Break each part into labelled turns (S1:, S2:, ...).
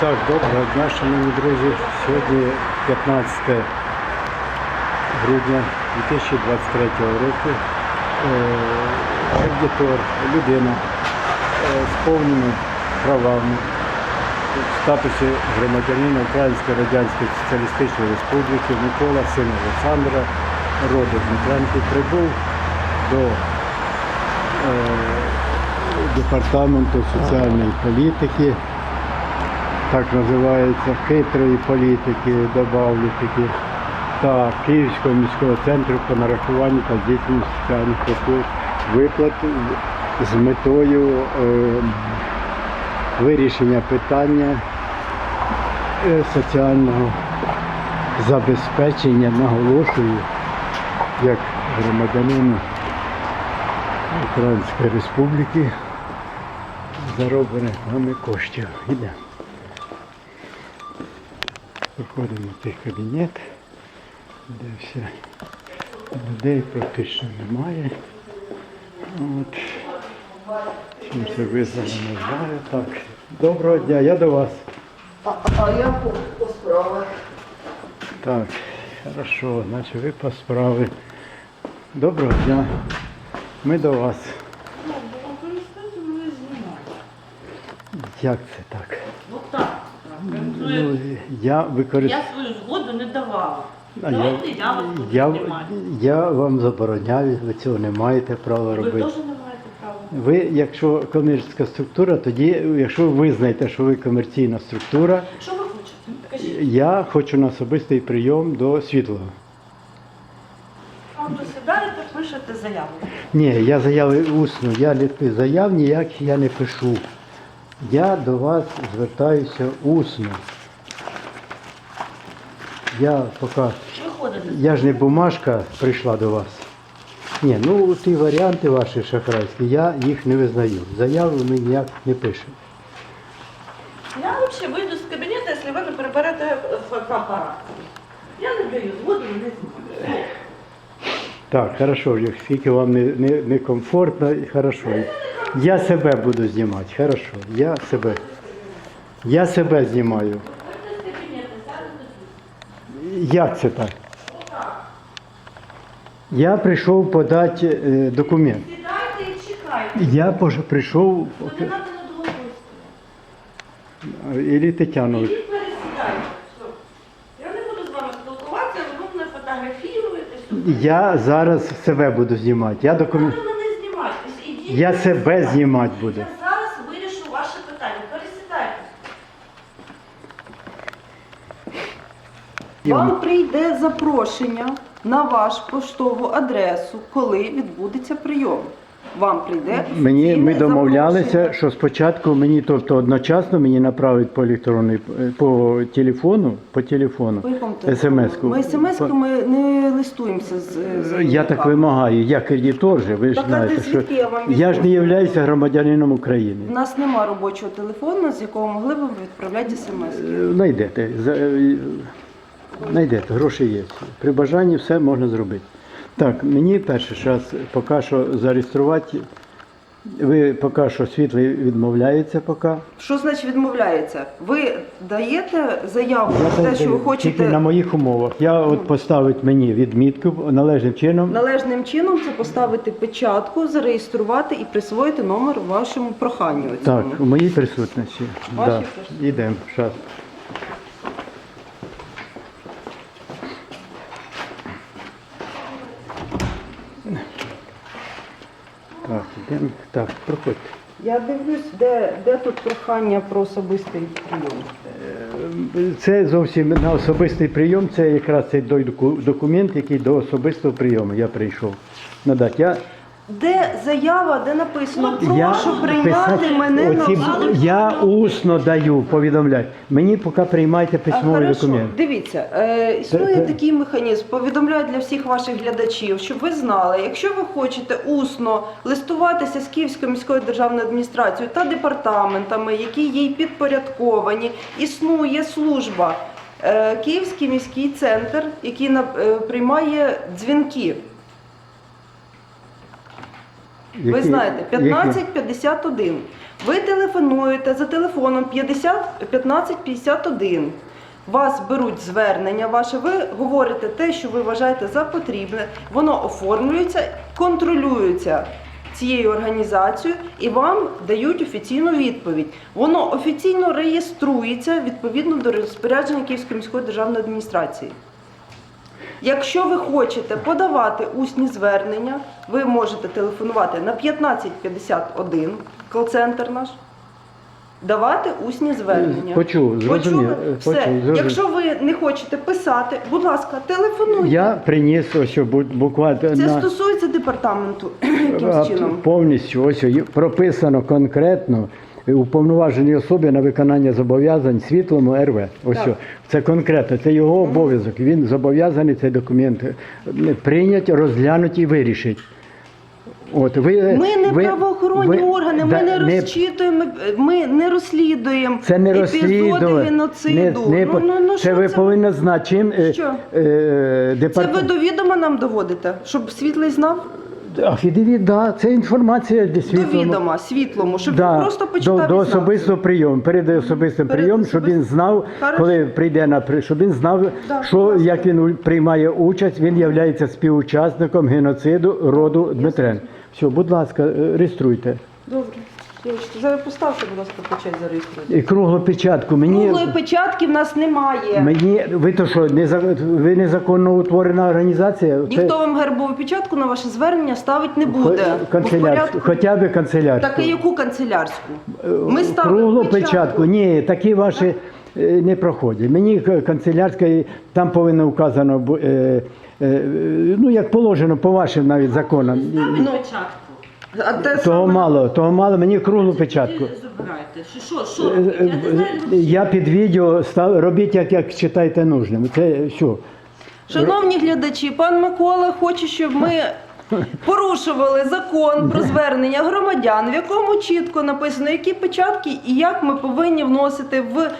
S1: Так, доброго дня, шановні друзі. Сьогодні 15 грудня 2023 року. Е, Кредитор, людина е, з повними правами в статусі громадянина Української Радянської Соціалістичної Республіки Микола син Олександра, роду Дмитренко, прибув до е, департаменту соціальної політики. Так називається, хитрої політики, добавлю такі, та Київського міського центру по нарахуванню та здійсненню соціальних виплат з метою е, вирішення питання е, соціального забезпечення, наголошую, як громадянину Української Республіки зароблених нами коштів. Йдемо. Виходимо в той кабінет, де все людей практично немає. От. Чим це визвано, не знаю. Так. Доброго дня, я до вас.
S2: А, а я по, по справах.
S1: Так, хорошо, значить ви по справи. Доброго дня. Ми до вас. Як це так?
S3: Ну так.
S1: Ну, я використовую.
S3: Я свою згоду не давала.
S1: А
S3: Давайте я вас буду
S1: я,
S3: знімати.
S1: я вам забороняю, ви цього не маєте права
S3: Ви
S1: робити.
S3: теж не маєте права.
S1: Ви, якщо комерційна структура, тоді, якщо ви визнаєте, що ви комерційна структура,
S3: Що ви хочете? Кажіть.
S1: я хочу на особистий прийом до світлого.
S3: А ви сідаєте, пишете заяву.
S1: Ні, я заяви усно, я не заяв ніяк я не пишу. Я до вас звертаюся усно. Я поки. Я ж не бумажка прийшла до вас. Ні, ну ті варіанти ваші шахрайські, я їх не визнаю. Заяви ми ніяк не пишемо.
S3: Я взагалі вийду з кабінету, якщо ви не приберете фотоапарат. Я не даю згоду, не знімаю.
S1: Так, хорошо, скільки вам не, не, не комфортно, хорошо. Я себе буду знімати, хорошо. Я себе. Я себе знімаю. Як це так? Я прийшов подати е, документ.
S3: Сідайте і чекайте.
S1: Я пож- прийшов,
S3: Ну, не треба на
S1: Ілі Тетяну.
S3: Ідіть пересідайте. Все. Я не буду з вами спілкуватися, ви мене фотографіруєте.
S1: Я зараз себе буду знімати. Я документ.
S3: Мене.
S1: Я себе знімати буду.
S3: Я зараз вирішу ваше питання. Пересідайтесь.
S2: Вам прийде запрошення на ваш поштову адресу, коли відбудеться прийом. Вам прийде
S1: Мені ми домовлялися, що спочатку мені, тобто одночасно мені направить по електронній по телефону, по телефону
S2: якому телефону?
S1: смс-ку.
S2: Ми не листуємося з з
S1: Я так вимагаю, я кредитор же, ви ж
S2: Так,
S1: знаєте, що
S2: я вам
S1: я ж не являюся громадянином України.
S2: У нас нема робочого телефону, з якого могли б відправляти смс.
S1: Е, Знайдете, за- е, гроші є. При бажанні все можна зробити. Так, мені перше зараз поки що зареєструвати. Ви поки що світлий відмовляється поки.
S2: Що значить відмовляється? Ви даєте заяву про те, що ви
S1: даю, Тільки на моїх умовах. Я от поставить мені відмітку належним чином.
S2: належним чином це поставити печатку, зареєструвати і присвоїти номер вашому проханню.
S1: Так, у моїй присутності.
S2: Вашій
S1: Да.
S2: присутності.
S1: Зараз. Так, йдемо. Так, проходьте.
S2: Я дивлюсь, де, де тут прохання про особистий прийом.
S1: Це зовсім на особистий прийом, це якраз цей документ, який до особистого прийому я прийшов. Надати. Я,
S2: Де заява, де написано
S1: я
S2: прошу прийняти
S1: писати
S2: мене на
S1: оці- Я усно даю, повідомляю. Мені поки приймайте письмовий документ.
S2: Дивіться, е, існує
S1: це-
S2: такий механізм. Повідомляю для всіх ваших глядачів, щоб ви знали, якщо ви хочете усно листуватися з Київською міською державною адміністрацією та департаментами, які їй підпорядковані, існує служба е, Київський міський центр, який на- е, приймає дзвінки. Ви знаєте,
S1: які?
S2: 1551. Ви телефонуєте за телефоном 50 15 51. Вас беруть звернення ваше, ви говорите те, що ви вважаєте за потрібне, воно оформлюється, контролюється цією організацією і вам дають офіційну відповідь. Воно офіційно реєструється відповідно до розпорядження Київської міської державної адміністрації. Якщо ви хочете подавати усні звернення, ви можете телефонувати на 1551, кол-центр наш, давати усні звернення.
S1: Почув, зрозумів,
S2: Почули?
S1: е,
S2: Все.
S1: почув, зрозумів.
S2: Якщо ви не хочете писати, будь ласка, телефонуйте.
S1: Я приніс ось буквально
S2: Це
S1: на
S2: стосується департаменту
S1: а,
S2: якимсь чином.
S1: повністю ось прописано конкретно уповноважені особи на виконання зобов'язань світлому РВ. Ось це конкретно, це його обов'язок. Він зобов'язаний цей документ е, прийняти, розглянути і вирішити. От ви
S2: Ми не
S1: ви-
S2: правоохоронні
S1: ви-
S2: органи,
S1: да,
S2: ми не розчитуємо, ми не розслідуємо
S1: Це не
S2: епізоди геноциду.
S1: Не, не,
S2: ну, ну, ну,
S1: це
S2: що
S1: ви
S2: це?
S1: повинні знати, чим е,
S2: Що?
S1: е,
S2: Це
S1: департ-
S2: ви до відома нам доводите, щоб світлий знав?
S1: Афідеві, да, це інформація для
S2: До
S1: світлому.
S2: відома, світлому, щоб
S1: Да,
S2: він просто
S1: до,
S2: почитав
S1: до
S2: і знав.
S1: особистого прийому, перед особистим
S2: Перед
S1: прийомом, щоб він знав,
S2: Хорошо.
S1: коли прийде на при- щоб він знав,
S2: Да,
S1: що
S2: будь
S1: як він у- приймає участь, він є співучасником геноциду роду Дмитрен. Все, будь ласка, е, реєструйте.
S2: Добре. Зараз поставте, будь ласка, печать зареєструйте.
S1: І круглу печатку. Мені,
S2: Круглої печатки в нас немає.
S1: мені ви то що, не ви незаконно утворена організація? Це
S2: Ніхто вам гербову печатку на ваше звернення ставити не
S1: хо-
S2: буде. Бо в
S1: канцелярську,
S2: порядку-
S1: хоча б канцелярську.
S2: Так і яку канцелярську? Ми ставимо
S1: Круглу печатку. Ні, такі ваші е, не проходять. Мені к- канцелярська, і там повинно вказано, бу- е, е, ну як положено по вашим навіть законам.
S3: Ну, печатку.
S2: А те
S1: Того
S2: саме-
S1: мало, того мало, мені круглу печатку.
S3: Забирайте. Що, що, що?
S1: Е, е,
S3: Я не знаю. ну,
S1: Я під відео став робіть, як, як читаєте нужним. Це що?
S2: Шановні глядачі, пан Микола хоче, щоб ми порушували закон про звернення громадян, в якому чітко написано, які печатки і як ми повинні вносити в е,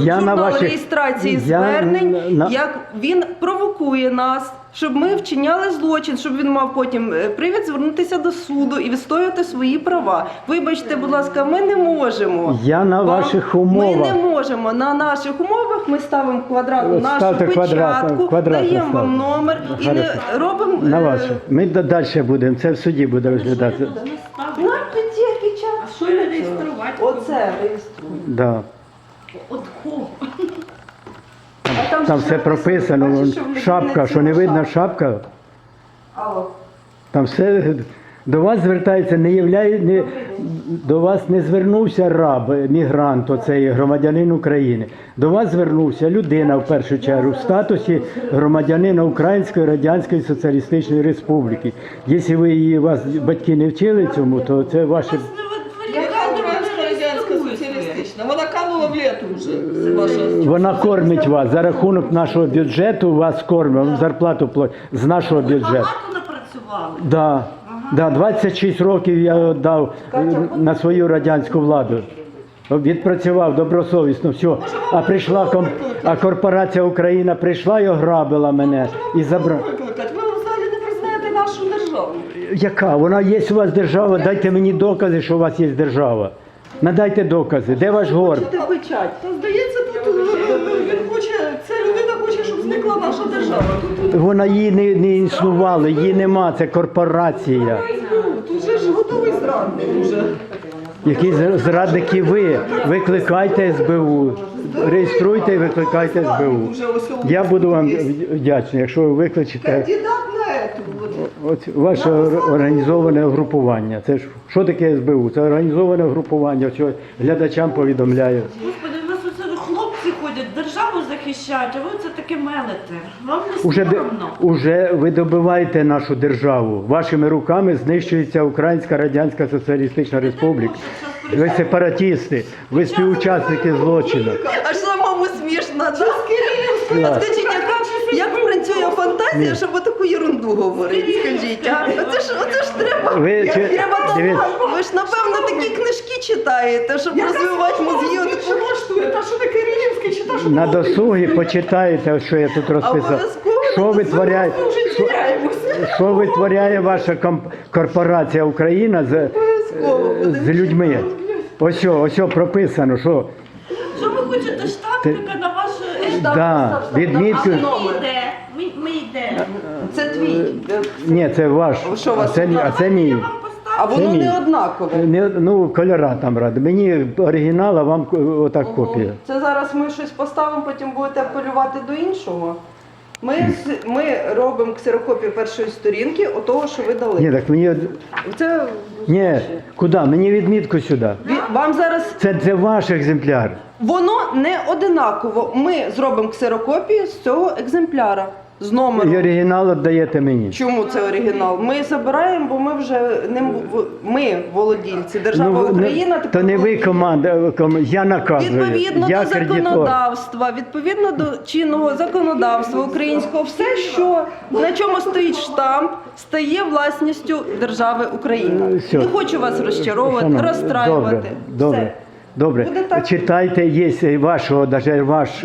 S1: Я на
S2: журнал
S1: ваших-
S2: реєстрації
S1: я
S2: звернень,
S1: на-
S2: як він провокує нас. Щоб ми вчиняли злочин, щоб він мав потім е, привід звернутися до суду і відстоювати свої права. Вибачте, будь ласка, ми не можемо.
S1: Я на
S2: Вам-
S1: ваших
S2: Ми не можемо. На наших умовах ми ставимо квадратну нашу
S1: ставте
S2: печатку,
S1: квадратну, квадратну
S2: даємо вам
S1: ставте.
S2: номер і не
S1: Хорошо.
S2: робимо
S1: На
S2: е,
S1: ваші. Ми далі будемо, це в суді буде розглядатися.
S3: Що я тут?
S2: На печатки
S3: А що реєструвати?
S2: Оце реєструю.
S1: Да.
S3: От кого?
S1: Там все прописано, вон, шапка, що не видно
S2: шапка.
S1: шапка.
S2: Алло.
S1: Там все до вас звертається, не являє, не, до вас не звернувся раб, мігрант, оцей громадянин України. До вас звернувся людина в першу чергу в статусі громадянина Української Радянської Соціалістичної Республіки. Якщо ви її вас батьки не вчили цьому, то це ваше.
S4: Яка Українська радянська соціалістична? Вона канула в літу вже. Це ваша.
S1: Вона кормить вас за рахунок нашого бюджету, вас кормить, вам зарплату платить з нашого
S3: Ви
S1: бюджету.
S3: багато напрацювали?
S1: Да, да, 26 років я дав на свою радянську владу. Відпрацював добросовісно, все. А прийшла ком... а корпорація Україна прийшла і ограбила мене і забрала.
S4: Викликати. Ви взагалі не признаєте нашу державу.
S1: Яка? Вона є у вас держава, дайте мені докази, що у вас є держава. Надайте докази. Де ваш горб?
S2: Ти печать.
S4: Та здається, тут е, він хоче, ця людина хоче, щоб зникла наша держава. Тут,
S1: Вона її не, не існувала, її нема, це корпорація.
S4: тут же ж готовий зрадник уже.
S1: Які з- зрадники ви? Викликайте СБУ. Реєструйте і викликайте СБУ. Я буду вам вдячний, якщо ви викличете
S4: Кандидат. От.
S1: ваше організоване групування. Це ж що таке СБУ? Це організоване групування, що глядачам повідомляю.
S3: Господи, у нас оце хлопці ходять, державу захищають, а ви це таке мелите. Вам не
S1: Уже, де-
S3: соромно?
S1: уже ви добиваєте нашу державу. Вашими руками знищується Українська Радянська Соціалістична Республіка. Ви сепаратісти, ви співучасники злочину.
S2: Аж самому смішно, да?
S1: Да.
S2: Скажіть, як працює фантазія, щоб таку ерунду говорити? Скажіть, а? Оце ж, оце ж треба.
S1: Ви чи-
S2: Треба
S1: дивіться.
S2: талант. Ви ж напевно такі книжки читаєте, щоб розвивати мозги. Отаку-
S4: влаштує? Та що не Кирилівський, чи та що
S1: На
S4: не
S1: досугі почитайте, що я тут розписав.
S2: Обов'язково
S1: Що
S2: на
S1: витворяє,
S4: Ми вже
S1: що, що витворяє ваша комп- корпорація Україна з,
S2: Обов'язково
S1: з людьми? Ось, о, ось прописано, що
S3: Що ви хочете штампика на ваше...
S1: да, відмітку.
S3: ми йде, ми, ми йде.
S2: Це твій. Е,
S1: Ні, це ваш.
S2: А що у
S1: а
S2: вас
S1: це, мій- а це мій.
S2: А воно
S1: мій.
S2: не однакове.
S1: Не, ну, кольора там ради. Мені оригінал, а вам отак копія.
S2: Це зараз ми щось поставимо, потім будете апелювати до іншого. Ми, з- ми робимо ксерокопію першої сторінки, отого, що ви дали.
S1: Ні, так мені.
S2: Це
S1: Ні, куди? Мені відмітку сюди.
S2: Ві- вам зараз
S1: Це, це ваш екземпляр.
S2: воно не одинаково. Ми зробимо ксерокопію з цього екземпляра з
S1: І оригінал віддаєте мені.
S2: Чому це оригінал? Ми забираємо, бо ми вже не в- ми володільці. Держава
S1: Ну,
S2: Україна
S1: то не ви
S2: володіє.
S1: команда, е, ком- я наказую.
S2: Відповідно
S1: я
S2: до
S1: кредитор.
S2: законодавства, відповідно до чинного законодавства українського, все, що на чому стоїть штамп, стає власністю держави Україна.
S1: Е, Все.
S2: Не хочу вас розчаровувати,
S1: Шановні,
S2: розстраювати.
S1: Добре, добре.
S2: Все.
S1: Добре,
S2: так.
S1: читайте, є вашого, даже ваш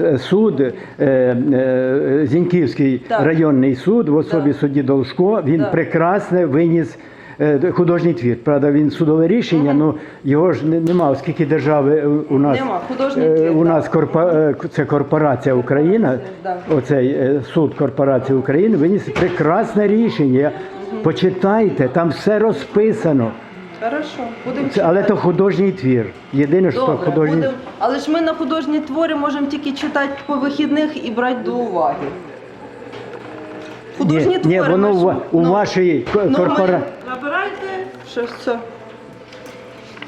S1: е, суд, е, е, Зіньківський
S2: Так.
S1: районний суд в особі
S2: Так.
S1: судді Должко, він
S2: Так.
S1: прекрасне виніс е, художній твір. Правда, він судове рішення, ну його ж нема, оскільки держави е, у нас
S2: Нема,
S1: е,
S2: твір,
S1: у нас корпа, е, це корпорація Україна, оцей е, суд корпорації України виніс прекрасне рішення. Почитайте, там все розписано.
S2: Хорошо, будемо
S1: Це, але то художній твір. Єдине, що
S2: Добре,
S1: художній
S2: будем. Але ж ми на художні твори можемо тільки читати по вихідних і брати до уваги. Художні
S1: ні,
S2: твори.
S1: ні, воно
S2: ми
S1: у,
S2: ж-
S1: ва- у
S2: ну,
S1: вашій ко-
S2: ми-
S1: корпорації.
S3: Набирайте.
S2: Що все.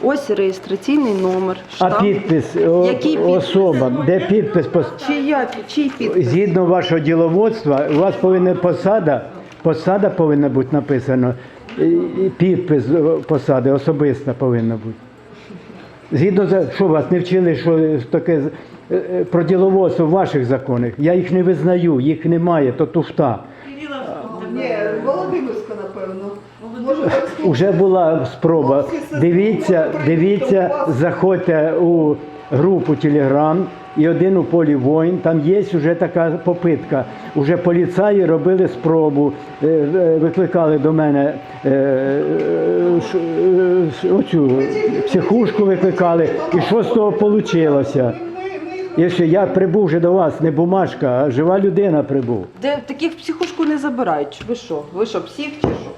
S2: Ось реєстраційний номер.
S1: А
S2: штамп.
S1: підпис о,
S2: Який підпис?
S1: особа, де підпис пос-
S2: Чия, чий підпис?
S1: згідно вашого діловодства, у вас повинна посада, посада повинна бути написано, і- підпис е, посади особиста повинна бути. Згідно за що вас не вчили, що таке е, е, про діловодство в ваших законах. Я їх не визнаю, їх немає, то туфта.
S4: Ні, Володимирська, напевно.
S1: Уже була спроба. Дивіться, дивіться, заходьте у групу Телеграм і один у полі воїн. Там є вже така попитка. Уже поліцаї робили спробу, е, е, викликали до мене е, оцю психушку викликали. І що з того вийшло? Якщо я прибув вже до вас, не бумажка, а жива людина прибув.
S2: Де таких психушку не забирають. Ви що? Ви що, псих чи що?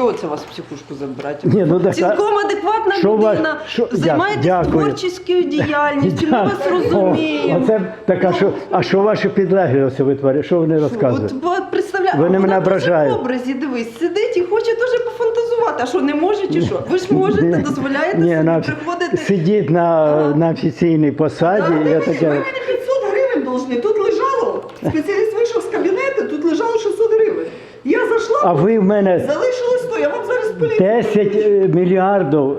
S2: Чого це вас в психушку забирати?
S1: Ні, ну, так,
S2: Цілком адекватна
S1: що
S2: людина,
S1: що- дя- дякую.
S2: творчою діяльністю, ми вас розуміємо.
S1: Оце така, що, а що ваші підлеглі ось витворяють? Що вони розказують?
S2: От, от представляю,
S1: Ви не мене ображаєте.
S2: в образі, дивись, сидить і хоче дуже пофантазувати. А що не може чи що? Ви ж можете,
S1: Ні,
S2: дозволяєте
S1: ні,
S2: собі
S1: на-
S2: приходити.
S1: Сидіть на, на офіційній посаді.
S4: Так,
S1: я таке,
S4: ви мені 500 гривень должны. Тут лежало, спеціаліст вийшов з кабінету, тут лежало 600 гривень. Я зайшла,
S1: а ви в мене 10 е, мільярдів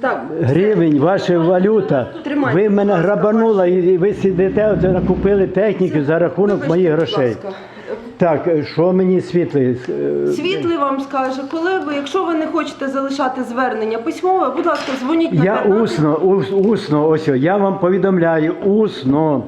S2: Так,
S1: гривень, ваша валюта.
S2: Тримайте,
S1: Ви
S2: будь
S1: мене
S2: ласка.
S1: грабанула і ви сидите, оце накупили техніку за рахунок
S2: вибачте,
S1: моїх
S2: будь
S1: грошей.
S2: ласка.
S1: Так, е, що мені світлий? е,
S2: Світлий вам скаже, коли ви, якщо ви не хочете залишати звернення письмове, будь ласка, дзвоніть на
S1: Я
S2: 15.
S1: усно, ус- усно, ось я вам повідомляю, усно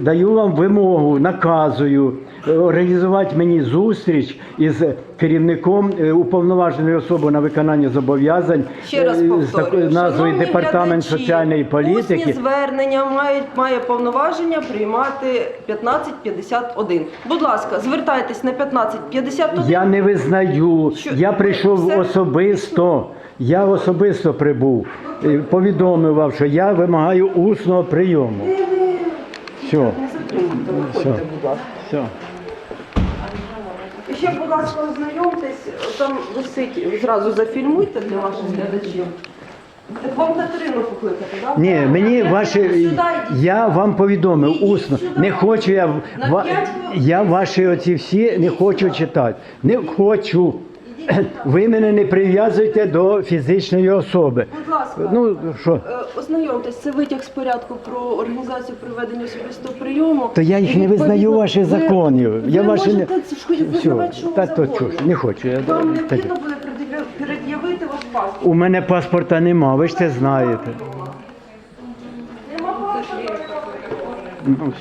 S1: даю вам вимогу, наказую е, організувати мені зустріч із керівником е, уповноваженої особи на виконання зобов'язань
S2: Ще раз
S1: е, з
S2: повторюю,
S1: такою назвою
S2: шановні
S1: Департамент
S2: глядачі,
S1: соціальної
S2: Усні
S1: політики.
S2: звернення мають має повноваження приймати 1551. Будь ласка, звертайтесь на 1551.
S1: Я не визнаю.
S2: Що-
S1: Я прийшов
S2: Все?
S1: особисто. Я особисто прибув. Е, Повідомив вам, що я вимагаю усного прийому. Все.
S2: Не затримуйте, виходьте,
S1: Все.
S2: будь ласка.
S1: Все.
S2: І ще, будь ласка, ознайомтесь, там висить, зразу зафільмуйте для ваших глядачів. Так вам Катерину покликати, так?
S1: Ні, мені ваші
S2: Сюди
S1: я вам повідомив усно.
S2: сюди.
S1: Не хочу я ва- я ваші оці всі не хочу читати. Не хочу. Ви мене не прив'язуєте до фізичної особи.
S2: Будь ласка.
S1: Ну що?
S2: Е, Ознайомтесь, це витяг з порядку про організацію проведення особистого прийому.
S1: То я їх не визнаю ваших
S2: ви-
S1: законів. Я
S2: ви
S1: ваші не-
S2: можете це ж хоч визнавати, що
S1: Та
S2: вам
S1: то чуш, не хочу. Я,
S2: Вам
S1: так.
S2: необхідно буде пред'яви- пред'явити ваш паспорт.
S1: У мене паспорта нема, ви ж це знаєте.
S2: Нема паспорта.
S1: Ну,